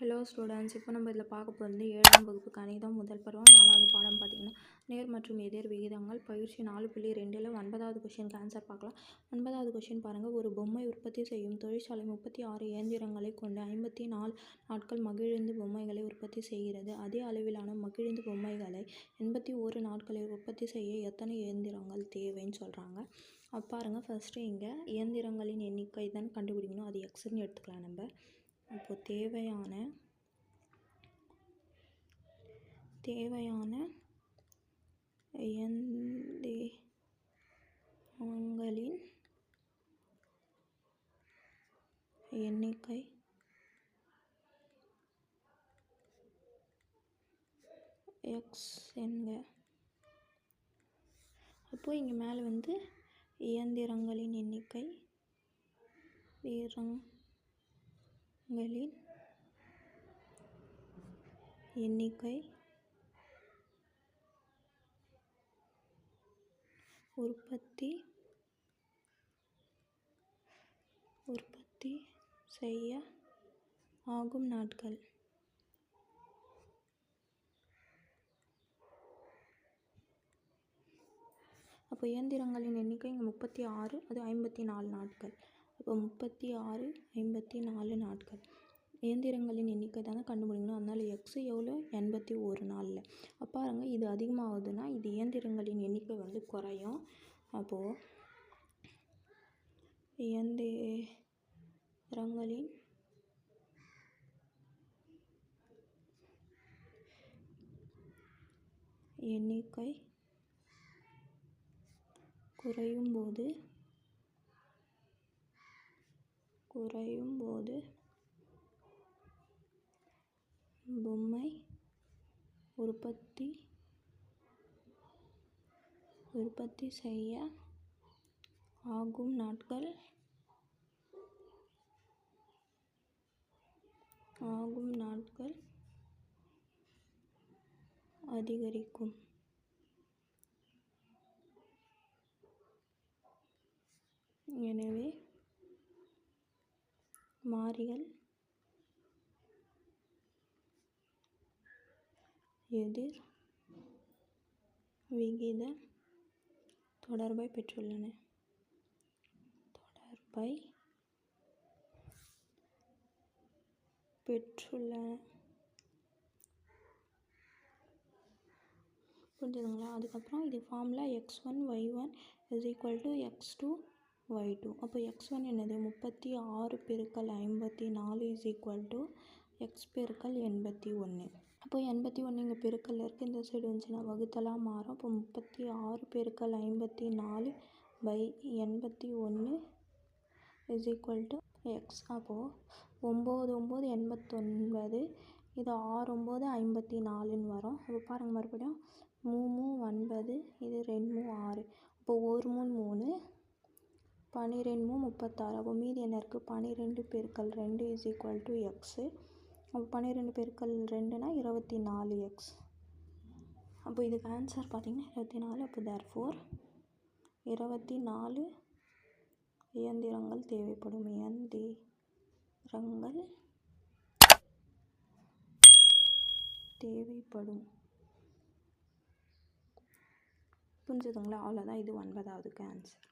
Hello students இப்போ நம்ம இதில் பார்க்க போகிறது ஏழாம் வகுப்பு கணிதம் முதல் பருவம். நாலாவது பாடம் பார்த்தீங்கன்னா நேர் மற்றும் எதிர் விகிதங்கள். பயிற்சி நாலு புள்ளி ரெண்டில் ஒன்பதாவது கொஷினுக்கு ஆன்சர் பார்க்கலாம். ஒன்பதாவது கொஷின் பாருங்கள். ஒரு பொம்மை உற்பத்தி செய்யும் தொழிற்சாலை முப்பத்தி ஆறு இயந்திரங்களை கொண்டு ஐம்பத்தி நாலு நாட்கள் மகிழுந்து பொம்மைகளை உற்பத்தி செய்கிறது. அதே அளவிலான மகிழுந்து பொம்மைகளை எண்பத்தி ஒரு நாட்களில் உற்பத்தி செய்ய எத்தனை இயந்திரங்கள் தேவைன்னு சொல்கிறாங்க. பாருங்கள் ஃபஸ்ட்டு இங்கே இயந்திரங்களின் எண்ணிக்கை தான் கண்டுபிடிக்கணும். அது எக்ஸ்ன்னு எடுத்துக்கலாம் நம்ம. அப்போது தேவையான தேவையான இயந்திரங்களின் எண்ணிக்கை எக்ஸ் என்க. அப்போ இங்கே மேலே வந்து இயந்திரங்களின் எண்ணிக்கை இயந்திரங்களின் எண்ணிக்கை உற்பத்தி உற்பத்தி செய்ய ஆகும் நாட்கள். அப்போ இயந்திரங்களின் எண்ணிக்கை இங்கே முப்பத்தி ஆறு அது ஐம்பத்தி நாலு நாட்கள். முப்பத்தி ஆறு ஐம்பத்தி நாலு நாட்கள். இயந்திரங்களின் எண்ணிக்கை தானே கண்டுபிடிக்கணும். அதனால் எக்ஸு எவ்வளோ எண்பத்தி ஒரு நாளில். அப்போ பாருங்க இது அதிகமாகுதுன்னா இது இயந்திரங்களின் எண்ணிக்கை வந்து குறையும். அப்போது இயந்திரங்களின் எண்ணிக்கை குறையும் போது குறையும் போது பொம்மை உற்பத்தி உற்பத்தி செய்ய ஆகும் நாட்கள் ஆகும் நாட்கள் அதிகரிக்கும். எனவே மாறிகள். எதிர் விகித தொடர்பை பெற்றுள்ளன. தொடர்பை பெற்றுள்ளன. புரிஞ்சுதுங்களா? அதுக்கப்புறம் இது formula X one Y one is equal to X two Y two அப்போ எக்ஸ் ஒன் என்னது? முப்பத்தி ஆறு பெருக்கல் ஐம்பத்தி நாலு இஸ் ஈக்குவல் டு எக்ஸ் பெருக்கல் எண்பத்தி ஒன்று. அப்போ எண்பத்தி ஒன்று இங்கே பெருக்கல் இருக்குது இந்த சைடு வந்துச்சுன்னா வகுத்தலாக மாறும். அப்போ முப்பத்தி ஆறு பெருக்கல் ஐம்பத்தி நாலு பை எண்பத்தி ஒன்று இஸ் ஈக்குவல் டு எக்ஸ் அப்போது ஒம்பது ஒம்பது எண்பத்தொன்பது இது ஆறு ஒம்பது ஐம்பத்தி நாலுன்னு வரும். அப்போ பாருங்கள் மறுபடியும். மூணு ஒன்பது. இது ரெண்டு மூணு ஆறு. இப்போ ஒரு மூணு மூணு. பன்னிரெண்டு மூ முப்பத்தாறு அப்போ மீதி என்ன இருக்குது பன்னிரெண்டு பெருக்கல் ரெண்டு இஸ் ஈக்குவல் டு எக்ஸு அப்போ பன்னிரெண்டு பெருக்கல் ரெண்டுனா இருபத்தி நாலு எக்ஸ் அப்போ இதுக்கு ஆன்சர் பார்த்திங்கன்னா இருபத்தி நாலு அப்போ தேர் ஃபோர் இருபத்தி நாலு இயந்திரங்கள் தேவைப்படும். இயந்திரங்கள் தேவைப்படும். புரிஞ்சுதுங்களா? அவ்வளோதான் இது ஒன்பதாவதுக்கு ஆன்சர்